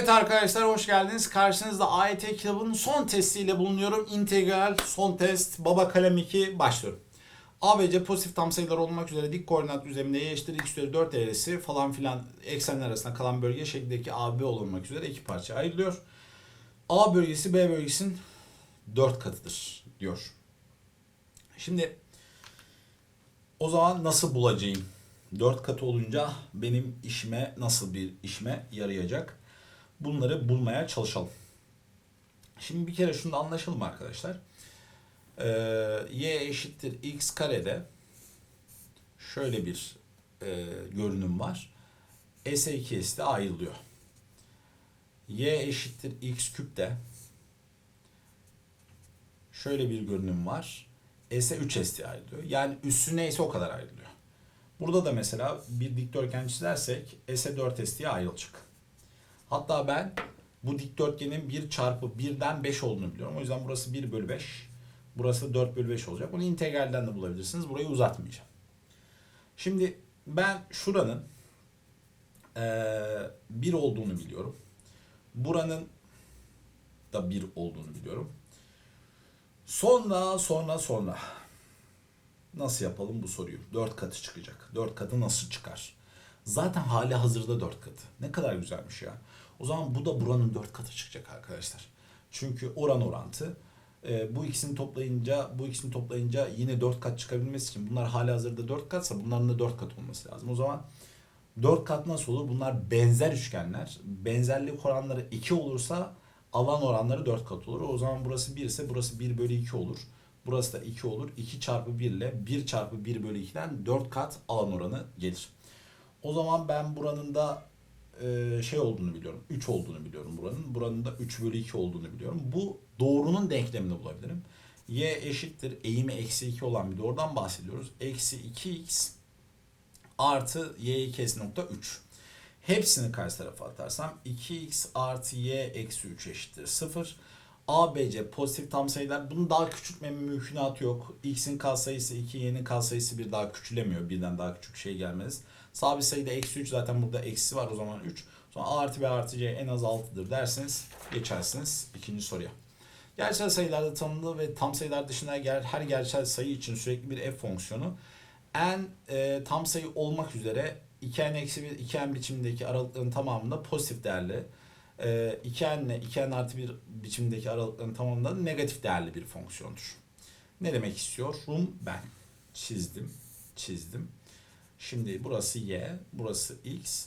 Evet arkadaşlar hoş geldiniz. Karşınızda AYT kitabının son testiyle bulunuyorum. İntegral son test baba kalem 2 başlıyorum. ABC pozitif tam sayılar olmak üzere dik koordinat düzleminde y eşittir x üzeri 4 eğrisi falan filan eksenler arasında kalan bölge şeklindeki AB olmak üzere iki parça ayrılıyor. A bölgesi B bölgesinin 4 katıdır diyor. Şimdi o zaman nasıl bulacağım? 4 katı olunca benim işime nasıl bir işime yarayacak? Bunları bulmaya çalışalım. Şimdi bir kere şunu da anlaşalım arkadaşlar. Ee, y eşittir x karede şöyle bir e, görünüm var. S 2 S de ayrılıyor. y eşittir x küpte şöyle bir görünüm var. S'e 3 S diye ayrılıyor. Yani üssü neyse o kadar ayrılıyor. Burada da mesela bir dikdörtgen çizersek S'e 4 S diye ayrılacak. Hatta ben bu dikdörtgenin 1 çarpı 1'den 5 olduğunu biliyorum. O yüzden burası 1 bölü 5. Burası 4 bölü 5 olacak. Bunu integralden de bulabilirsiniz. Burayı uzatmayacağım. Şimdi ben şuranın eee 1 olduğunu biliyorum. Buranın da 1 olduğunu biliyorum. Sonra sonra sonra nasıl yapalım bu soruyu? 4 katı çıkacak. 4 katı nasıl çıkar? Zaten hali hazırda 4 katı. Ne kadar güzelmiş ya. O zaman bu da buranın 4 katı çıkacak arkadaşlar. Çünkü oran orantı. E, bu ikisini toplayınca bu ikisini toplayınca yine 4 kat çıkabilmesi için bunlar hali hazırda 4 katsa bunların da 4 kat olması lazım. O zaman 4 kat nasıl olur? Bunlar benzer üçgenler. Benzerlik oranları 2 olursa alan oranları 4 kat olur. O zaman burası 1 ise burası 1 bölü 2 olur. Burası da 2 olur. 2 çarpı 1 ile 1 çarpı 1 bölü 2'den 4 kat alan oranı gelir. O zaman ben buranın da e, şey olduğunu biliyorum. 3 olduğunu biliyorum buranın. Buranın da 3 bölü 2 olduğunu biliyorum. Bu doğrunun denklemini bulabilirim. Y eşittir eğimi eksi 2 olan bir doğrudan bahsediyoruz. Eksi 2x artı y kez nokta 3. Hepsini karşı tarafa atarsam 2x artı y eksi 3 eşittir 0. A, B, C pozitif tam sayılar. Bunu daha küçültmemin mümkünatı yok. X'in katsayısı 2, y'nin katsayısı 1 daha küçülemiyor. Birden daha küçük şey gelmez. Sabit sayıda eksi 3 zaten burada eksi var o zaman 3. Sonra A artı B artı C en az 6'dır derseniz geçersiniz ikinci soruya. Gerçel sayılarda tanımlı ve tam sayılar dışında her gerçel sayı için sürekli bir f fonksiyonu n e, tam sayı olmak üzere 2n eksi 1 2n biçimindeki aralıkların tamamında pozitif değerli e, 2n ile 2n artı 1 biçimindeki aralıkların tamamında negatif değerli bir fonksiyondur. Ne demek istiyorum? Ben çizdim, çizdim. Şimdi burası y, burası x.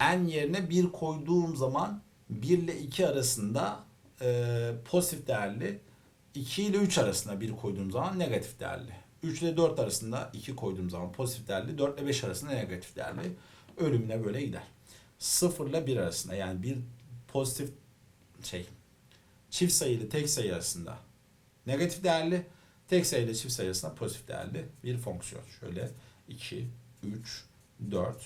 n yerine 1 koyduğum zaman 1 ile 2 arasında e, pozitif değerli, 2 ile 3 arasında 1 koyduğum zaman negatif değerli. 3 ile 4 arasında 2 koyduğum zaman pozitif değerli, 4 ile 5 arasında negatif değerli. Ölümüne böyle gider. 0 ile 1 arasında yani bir pozitif şey çift sayılı tek sayı arasında negatif değerli, tek sayı ile çift sayı arasında pozitif değerli bir fonksiyon. Şöyle 2, 3, 4,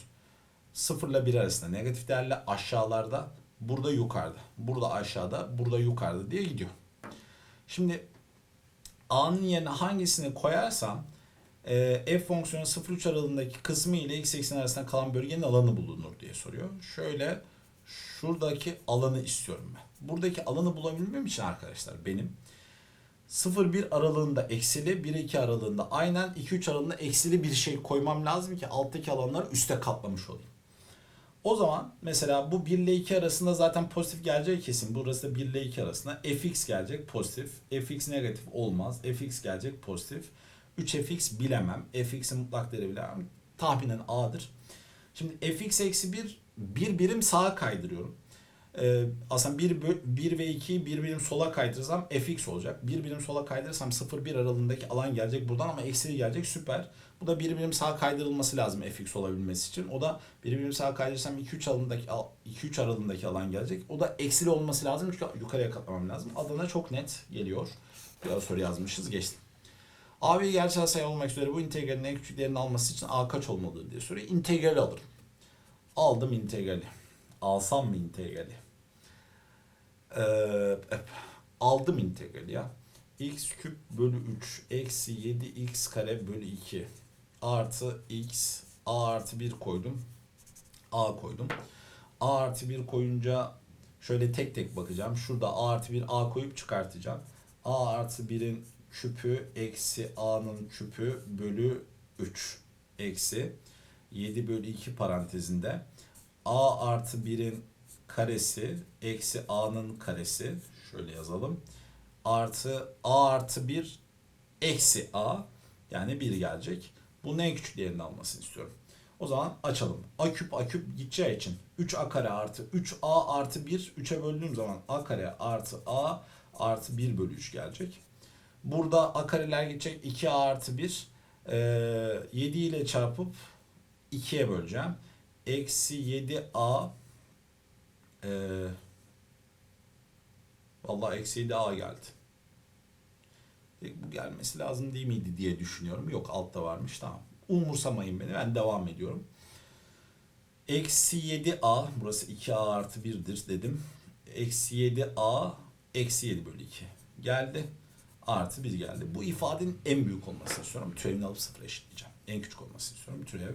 0 ile 1 arasında negatif değerli aşağılarda, burada yukarıda, burada aşağıda, burada yukarıda diye gidiyor. Şimdi A'nın yerine hangisini koyarsam e, f fonksiyonu 0-3 aralığındaki kısmı ile x ekseni arasında kalan bölgenin alanı bulunur diye soruyor. Şöyle şuradaki alanı istiyorum ben. Buradaki alanı bulabilmem için arkadaşlar benim 0-1 aralığında eksili, 1-2 aralığında aynen 2-3 aralığında eksili bir şey koymam lazım ki alttaki alanları üste katlamış olayım. O zaman mesela bu 1 ile 2 arasında zaten pozitif geleceği kesin. Burası da 1 ile 2 arasında fx gelecek pozitif. fx negatif olmaz. fx gelecek pozitif. 3fx bilemem. fx'in mutlak değeri bilemem. Tahminen a'dır. Şimdi fx eksi 1 bir birim sağa kaydırıyorum. Ee, aslında 1, 1 ve 2'yi bir birim sola kaydırırsam fx olacak. Bir birim sola kaydırırsam 0-1 aralığındaki alan gelecek buradan ama eksili gelecek süper. Bu da bir birim sağa kaydırılması lazım fx olabilmesi için. O da bir birim sağa kaydırırsam 2-3 aralığındaki 2-3 aralığındaki alan gelecek. O da eksili olması lazım çünkü yukarıya katlamam lazım. Adana çok net geliyor. Bir soru yazmışız geçtim. A bir gerçel sayı olmak üzere bu integralin en küçük değerini alması için A kaç olmalıdır diye soruyor. İntegrali alırım. Aldım integrali. Alsam mı integrali? Ee, aldım integrali ya. x küp bölü 3 eksi 7x kare bölü 2 artı x a artı 1 koydum. a koydum. a artı 1 koyunca Şöyle tek tek bakacağım. Şurada a artı 1 a koyup çıkartacağım. a artı 1'in küpü eksi a'nın küpü bölü 3 eksi 7 bölü 2 parantezinde a artı 1'in karesi eksi a'nın karesi şöyle yazalım artı a artı 1 eksi a yani 1 gelecek. Bunun en küçük değerini almasını istiyorum. O zaman açalım. A küp A küp gideceği için 3A kare artı 3A artı 1 3'e böldüğüm zaman A kare artı A artı 1 bölü 3 gelecek. Burada A kareler gidecek 2A artı 1 ee, 7 ile çarpıp 2'ye böleceğim. Eksi 7A ee, Vallahi eksi 7A geldi. Bu gelmesi lazım değil miydi diye düşünüyorum. Yok altta varmış tamam. Umursamayın beni ben devam ediyorum. Eksi 7A burası 2A artı 1'dir dedim. Eksi 7A eksi 7 bölü 2 geldi. Artı 1 geldi. Bu ifadenin en büyük olmasını istiyorum. Türevini alıp sıfıra eşitleyeceğim. En küçük olmasını istiyorum. Türev.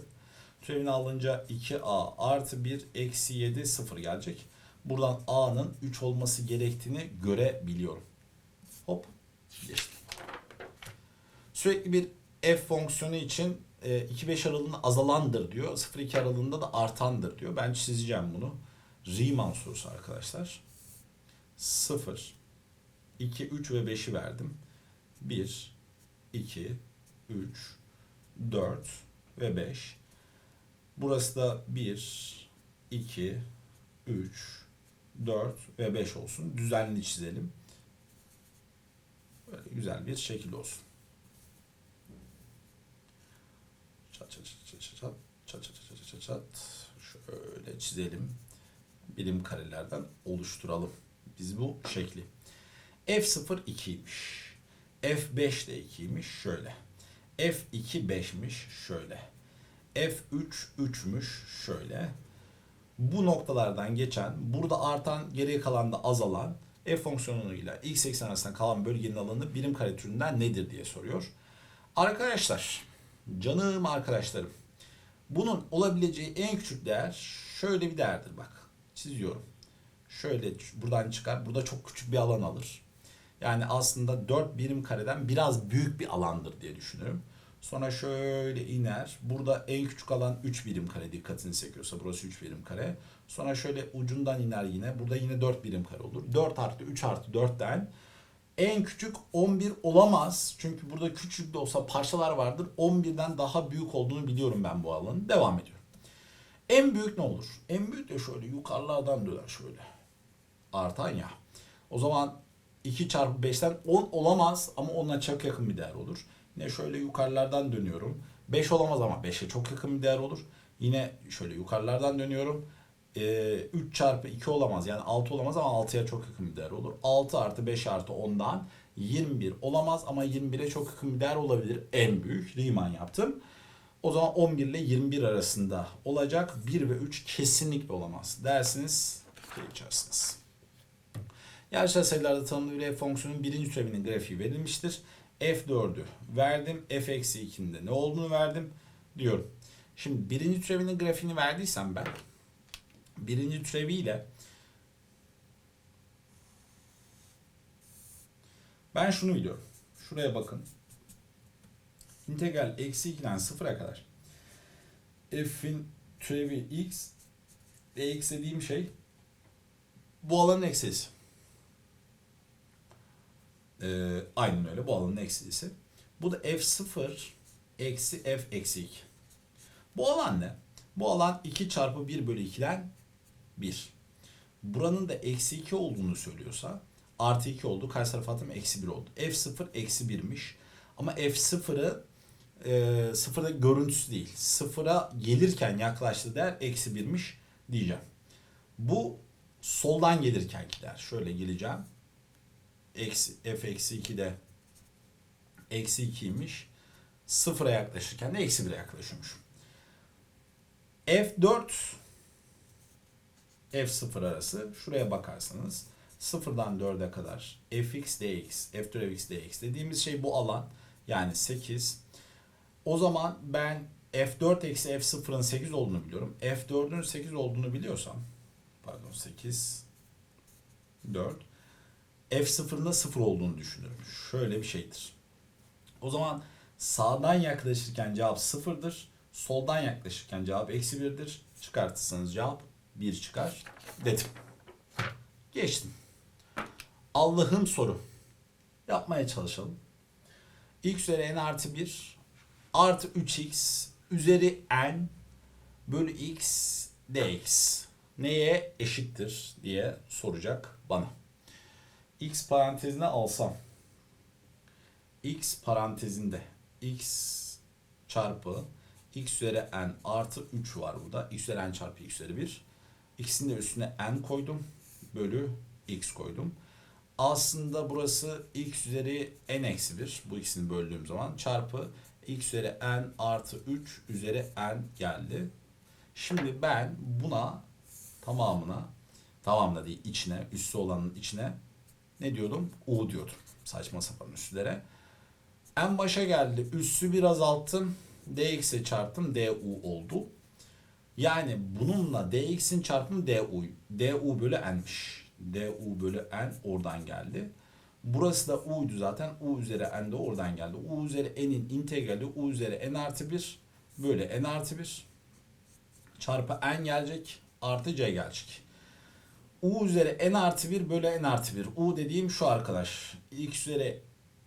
Türevini alınca 2A artı 1 eksi 7 sıfır gelecek. Buradan A'nın 3 olması gerektiğini görebiliyorum. Hop. Geçtim. Sürekli bir f fonksiyonu için e, 2-5 aralığında azalandır diyor. 0-2 aralığında da artandır diyor. Ben çizeceğim bunu. Riemann sorusu arkadaşlar. 0, 2, 3 ve 5'i verdim. 1, 2, 3, 4 ve 5. Burası da 1, 2, 3, 4 ve 5 olsun. Düzenli çizelim. Böyle güzel bir şekil olsun. Çat çat çat çat çat çat çat çat çat çat çat şöyle çizelim. Birim karelerden oluşturalım. Biz bu şekli. F0 2'ymiş. F5 de 2'ymiş şöyle. F2 5'miş şöyle. F3 3'müş şöyle. Bu noktalardan geçen, burada artan, geriye kalan da azalan f fonksiyonuyla x eksen arasında kalan bölgenin alanı birim kare türünden nedir diye soruyor. Arkadaşlar, canım arkadaşlarım. Bunun olabileceği en küçük değer şöyle bir değerdir bak. Çiziyorum. Şöyle buradan çıkar. Burada çok küçük bir alan alır. Yani aslında 4 birim kareden biraz büyük bir alandır diye düşünüyorum. Sonra şöyle iner. Burada en küçük alan 3 birim kare dikkatini çekiyorsa burası 3 birim kare. Sonra şöyle ucundan iner yine. Burada yine 4 birim kare olur. 4 artı 3 artı 4'ten en küçük 11 olamaz. Çünkü burada küçük de olsa parçalar vardır. 11'den daha büyük olduğunu biliyorum ben bu alanın. Devam ediyorum. En büyük ne olur? En büyük de şöyle yukarılardan döner şöyle. Artan ya. O zaman 2 çarpı 5'ten 10 olamaz ama 10'a çok yakın bir değer olur. Yine şöyle yukarılardan dönüyorum. 5 olamaz ama 5'e çok yakın bir değer olur. Yine şöyle yukarılardan dönüyorum. Ee, 3 çarpı 2 olamaz yani 6 olamaz ama 6'ya çok yakın bir değer olur. 6 artı 5 artı 10'dan 21 olamaz ama 21'e çok yakın bir değer olabilir. En büyük Riemann yaptım. O zaman 11 ile 21 arasında olacak. 1 ve 3 kesinlikle olamaz dersiniz. Geçersiniz. Gerçel sayılarda tanımlı bir f fonksiyonun birinci türevinin grafiği verilmiştir. F4'ü verdim. F eksi 2'nin de ne olduğunu verdim diyorum. Şimdi birinci türevinin grafiğini verdiysem ben birinci türeviyle ben şunu biliyorum. Şuraya bakın. İntegral eksi 2'den 0'a kadar f'in türevi x dx dediğim şey bu alanın eksisi. Ee, aynen öyle bu alanın eksisi. Bu da f0 eksi f eksi 2. Bu alan ne? Bu alan 2 çarpı 1 bölü 2'den 1. Buranın da eksi 2 olduğunu söylüyorsa artı 2 oldu. Karşı tarafa attım eksi 1 oldu. f0 eksi 1'miş. Ama f0'ı e, sıfırda görüntüsü değil. Sıfıra gelirken yaklaştı değer eksi 1'miş diyeceğim. Bu soldan gelirken değer. Şöyle geleceğim. F eksi 2'de eksi 2'ymiş. Sıfıra yaklaşırken de eksi 1'e yaklaşıyormuş. F4 F0 arası şuraya bakarsanız sıfırdan 4'e kadar fx dx, f4 fx dx dediğimiz şey bu alan. Yani 8. O zaman ben f4 eksi f0'ın 8 olduğunu biliyorum. f4'ün 8 olduğunu biliyorsam pardon 8 4. F0'ın da 0 olduğunu düşünürüm. Şöyle bir şeydir. O zaman sağdan yaklaşırken cevap 0'dır. Soldan yaklaşırken cevap eksi 1'dir. Çıkartırsanız cevap 1 çıkar dedim. Geçtim. Allah'ım soru. Yapmaya çalışalım. x üzeri n artı 1 artı 3x üzeri n bölü x dx neye eşittir diye soracak bana. X parantezine alsam x parantezinde x çarpı x üzeri n artı 3 var burada. x üzeri n çarpı x üzeri 1. x'in de üstüne n koydum. Bölü x koydum. Aslında burası x üzeri n eksi 1. Bu ikisini böldüğüm zaman çarpı x üzeri n artı 3 üzeri n geldi. Şimdi ben buna tamamına tamamına değil içine üssü olanın içine ne diyordum? U diyordum. Saçma sapan üslere. En başa geldi. Üssü bir azalttım. dx'e çarptım. du oldu. Yani bununla dx'in çarpımı du. du bölü n'miş. du bölü n oradan geldi. Burası da u'ydu zaten. u üzeri n de oradan geldi. u üzeri n'in integrali u üzeri n artı 1 bölü n artı 1 çarpı n gelecek artı c gelecek. U üzeri n artı 1 bölü n artı 1. u dediğim şu arkadaş. x üzeri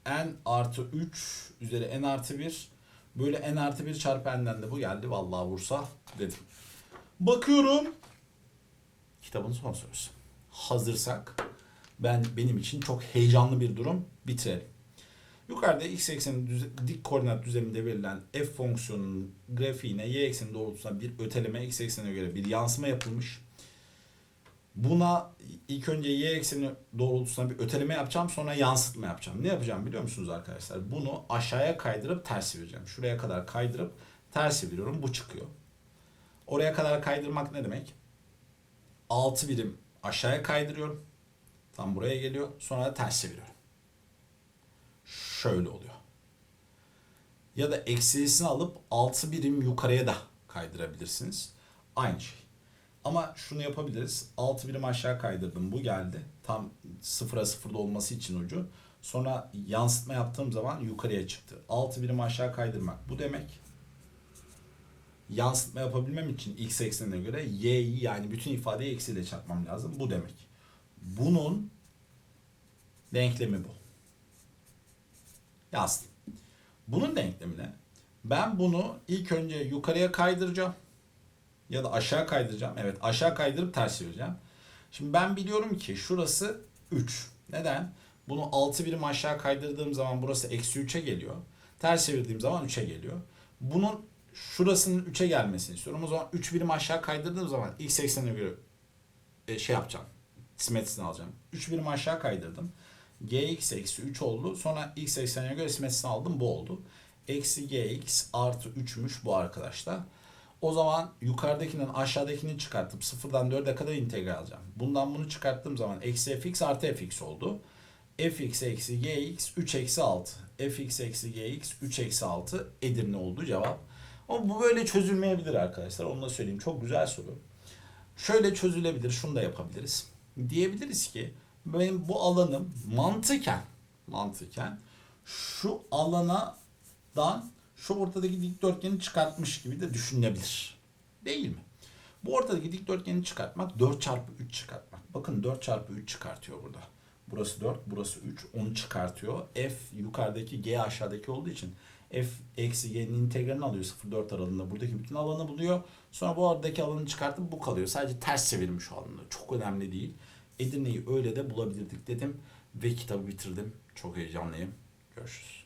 n artı 3 üzeri n artı 1 bölü n artı 1 çarpı n'den de bu geldi. Vallahi vursa dedim. Bakıyorum. Kitabın son sorusu. Hazırsak ben benim için çok heyecanlı bir durum bitirelim. Yukarıda x ekseni dik koordinat düzleminde verilen f fonksiyonunun grafiğine y ekseni doğrultusunda bir öteleme x eksenine göre bir yansıma yapılmış. Buna ilk önce y ekseni doğrultusunda bir öteleme yapacağım sonra yansıtma yapacağım. Ne yapacağım biliyor musunuz arkadaşlar? Bunu aşağıya kaydırıp ters çevireceğim. Şuraya kadar kaydırıp ters çeviriyorum bu çıkıyor. Oraya kadar kaydırmak ne demek? 6 birim aşağıya kaydırıyorum. Tam buraya geliyor. Sonra da ters çeviriyorum. Şöyle oluyor. Ya da eksilisini alıp 6 birim yukarıya da kaydırabilirsiniz. Aynı şey. Ama şunu yapabiliriz. 6 birim aşağı kaydırdım. Bu geldi. Tam sıfıra sıfırda olması için ucu. Sonra yansıtma yaptığım zaman yukarıya çıktı. 6 birim aşağı kaydırmak bu demek. Yansıtma yapabilmem için x eksenine göre y'yi yani bütün ifadeyi eksiyle çarpmam lazım. Bu demek. Bunun denklemi bu. Yazdım. Bunun denklemine ben bunu ilk önce yukarıya kaydıracağım ya da aşağı kaydıracağım. Evet aşağı kaydırıp ters çevireceğim. Şimdi ben biliyorum ki şurası 3. Neden? Bunu 6 birim aşağı kaydırdığım zaman burası eksi 3'e geliyor. Ters çevirdiğim zaman 3'e geliyor. Bunun şurasının 3'e gelmesini istiyorum. O zaman 3 birim aşağı kaydırdığım zaman x eksenine göre e, şey yapacağım. Simetrisini alacağım. 3 birim aşağı kaydırdım. gx eksi 3 oldu. Sonra x eksenine göre simetrisini aldım. Bu oldu. Eksi gx artı 3'müş bu arkadaşlar. O zaman yukarıdakinden aşağıdakini çıkartıp sıfırdan 4'e kadar integral alacağım. Bundan bunu çıkarttığım zaman eksi fx artı fx oldu. fx eksi gx 3 eksi 6. fx eksi gx 3 eksi 6 Edirne oldu cevap. Ama bu böyle çözülmeyebilir arkadaşlar. Onu da söyleyeyim. Çok güzel soru. Şöyle çözülebilir. Şunu da yapabiliriz. Diyebiliriz ki benim bu alanım mantıken mantıken şu alanadan şu ortadaki dikdörtgeni çıkartmış gibi de düşünülebilir. Değil mi? Bu ortadaki dikdörtgeni çıkartmak 4 çarpı 3 çıkartmak. Bakın 4 çarpı 3 çıkartıyor burada. Burası 4, burası 3. Onu çıkartıyor. F yukarıdaki G aşağıdaki olduğu için F eksi G'nin integralini alıyor 0-4 aralığında. Buradaki bütün alanı buluyor. Sonra bu aradaki alanı çıkartıp bu kalıyor. Sadece ters çevirmiş o alanı. Çok önemli değil. Edirne'yi öyle de bulabilirdik dedim. Ve kitabı bitirdim. Çok heyecanlıyım. Görüşürüz.